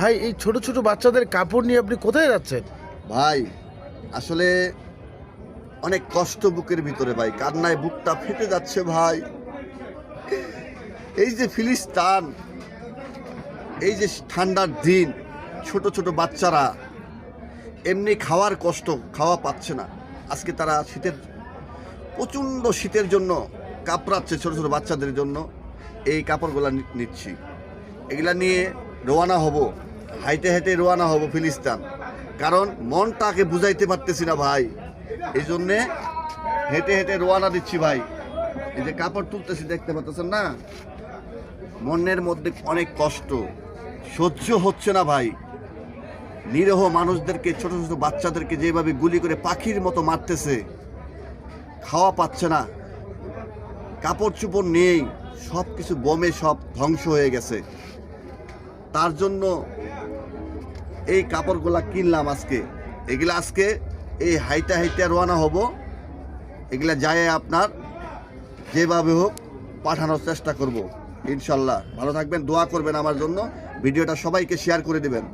ভাই, এই ছোট ছোট বাচ্চাদের কাপড় নিয়ে আপনি কোথায় যাচ্ছেন? ভাই, আসলে অনেক কষ্ট বুকের ভিতরে ভাই, কান্নায় বুকটা ফেটে যাচ্ছে ভাই। এই যে ফিলিস্তান, এই যে ঠান্ডার দিন, ছোট ছোট বাচ্চারা এমনি খাওয়ার কষ্ট খাওয়া পাচ্ছে না। আজকে তারা শীতের, প্রচণ্ড শীতের জন্য কাপড়াচ্ছে ছোট ছোট বাচ্চাদের জন্য। এই কাপড়গুলো নিচ্ছি। এগুলা নিয়ে রওনা হব। হাইটে হাইটে রওনা হব ফিলিস্তান। কারণ মনটাকে বুঝাইতে পারতেছি না ভাই। এই জন্যে হেঁটে হেঁটে রোয়ানা দিচ্ছি ভাই। এই যে কাপড় তুলতেছি, দেখতে পাচ্ছেন না? মনের মধ্যে অনেক কষ্ট। সহ্য হচ্ছে না ভাই। নিরহ মানুষদেরকে, ছোট ছোট বাচ্চাদেরকে যেভাবে গুলি করে পাখির মতো মারতেছে, খাওয়া পাচ্ছে না। কাপড় চুপড় নেই। সব কিছু বোমে সব ধ্বংস হয়ে গেছে। তার জন্য এই কাপড়গুলা কিনলাম আজকে। এগুলা আজকে এই হাইটা হাইটা রওনা হব। এগুলা যায় আপনার যেভাবে হোক পাঠানোর চেষ্টা করব, ইনশাল্লাহ। ভালো থাকবেন, দোয়া করবেন আমার জন্য। ভিডিওটা সবাইকে শেয়ার করে দেবেন।